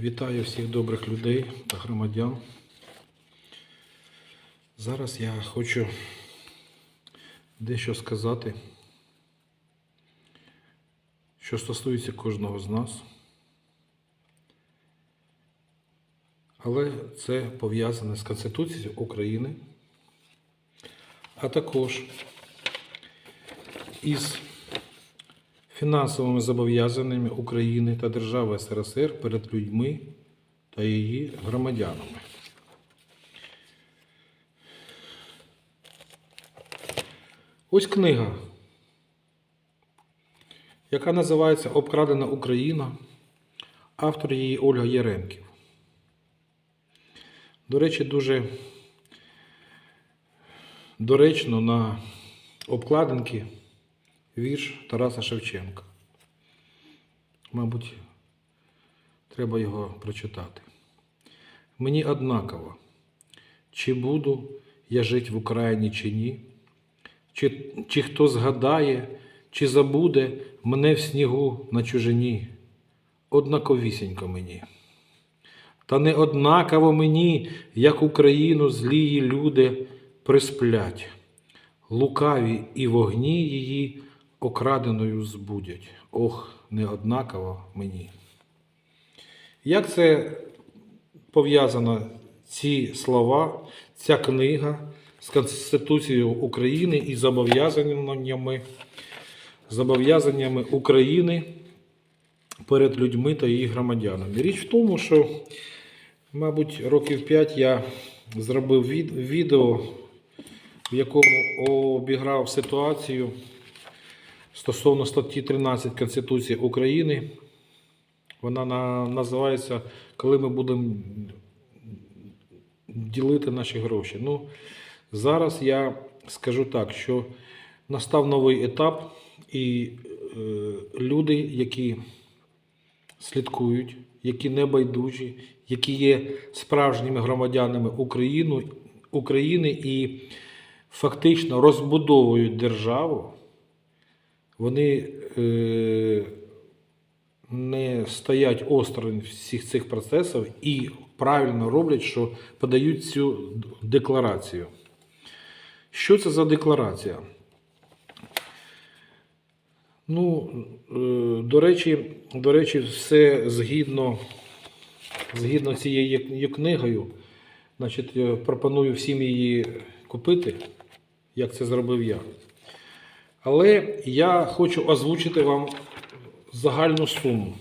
Вітаю всіх добрих людей та громадян. Зараз я хочу дещо сказати, що стосується кожного з нас. Але це пов'язане з Конституцією України, а також із фінансовими зобов'язаннями України та держави СРСР перед людьми та її громадянами. Ось книга, яка називається Обкрадена Україна, автор її Ольга Яремків. До речі, дуже доречно на обкладинки вірш Тараса Шевченка. Мабуть, треба його прочитати. Мені однаково, чи буду я жити в Україні, чи ні, чи, чи хто згадає, чи забуде мене в снігу на чужині. Однаковісінько мені. Та не однаково мені, як Україну злії люди присплять, лукаві і вогні її окраденою збудять. Ох, не однаково мені. Як це пов'язано ці слова, ця книга з Конституцією України і зобов'язаннями, зобов'язаннями України перед людьми та її громадянами? Річ в тому, що, мабуть, років 5 я зробив від- відео, в якому обіграв ситуацію стосовно статті 13 Конституції України. Вона на, називається Коли ми будемо ділити наші гроші. Ну, зараз я скажу так, що настав новий етап, і е, люди, які слідкують, які не байдужі, які є справжніми громадянами України, України і фактично розбудовують державу, вони е, не стоять осторонь всіх цих процесів і правильно роблять, що подають цю декларацію. Що це за декларація? Ну, е, до речі, до речі, все згідно, згідно цією книгою. Значить, пропоную всім її купити, як це зробив я. Але я хочу озвучити вам загальну суму.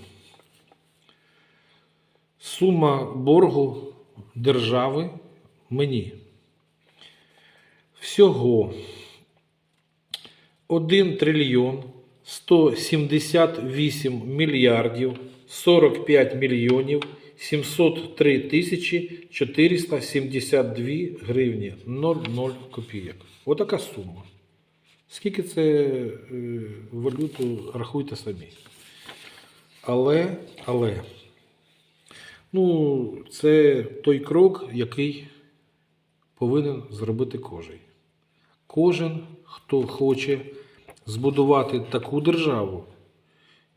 Сума боргу держави мені. Всього 1 трильйон 178 мільярдів 45 мільйонів 703 тисячі 472 гривні 00 копійок. Отака сума. Скільки це е, валюту, рахуйте самі. Але, але, ну, це той крок, який повинен зробити кожен. Кожен, хто хоче збудувати таку державу,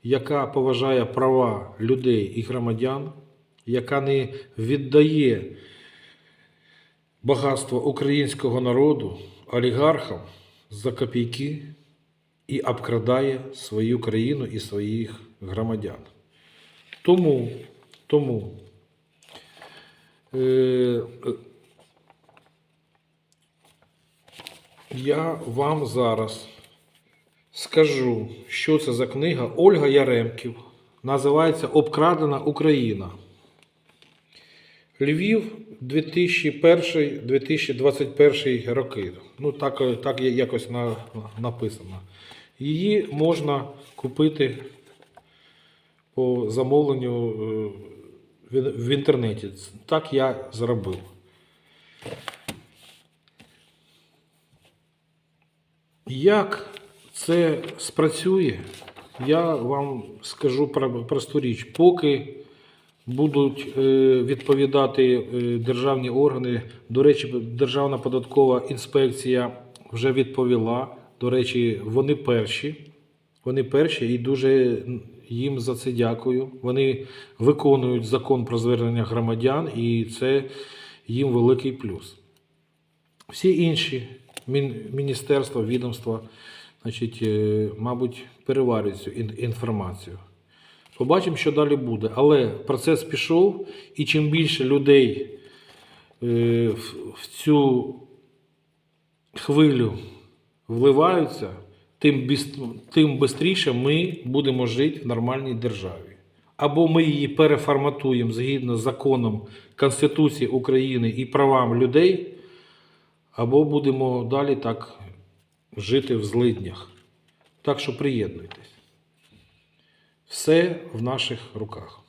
яка поважає права людей і громадян, яка не віддає багатство українського народу олігархам за копійки і обкрадає свою країну і своїх громадян. Тому, тому е, я вам зараз скажу, що це за книга Ольга Яремків. Називається Обкрадена Україна. Львів 2001-2021 роки. Ну, так, так якось на, написано. Її можна купити по замовленню е, в, в інтернеті. Так я зробив. Як це спрацює, я вам скажу про- просту річ. Поки будуть е, відповідати е, державні органи, до речі, Державна податкова інспекція вже відповіла. До речі, вони перші. Вони перші і дуже, їм за це дякую. Вони виконують закон про звернення громадян, і це їм великий плюс. Всі інші міністерства, відомства, значить, е, мабуть, переварюють цю інформацію. Побачимо, що далі буде. Але процес пішов, і чим більше людей е, в, цю хвилю вливаються, тим, тим швидше ми будемо жити в нормальній державі. Або ми її переформатуємо згідно з законом Конституції України і правам людей, або будемо далі так жити в злиднях. Так що приєднуйтесь. Все в наших руках.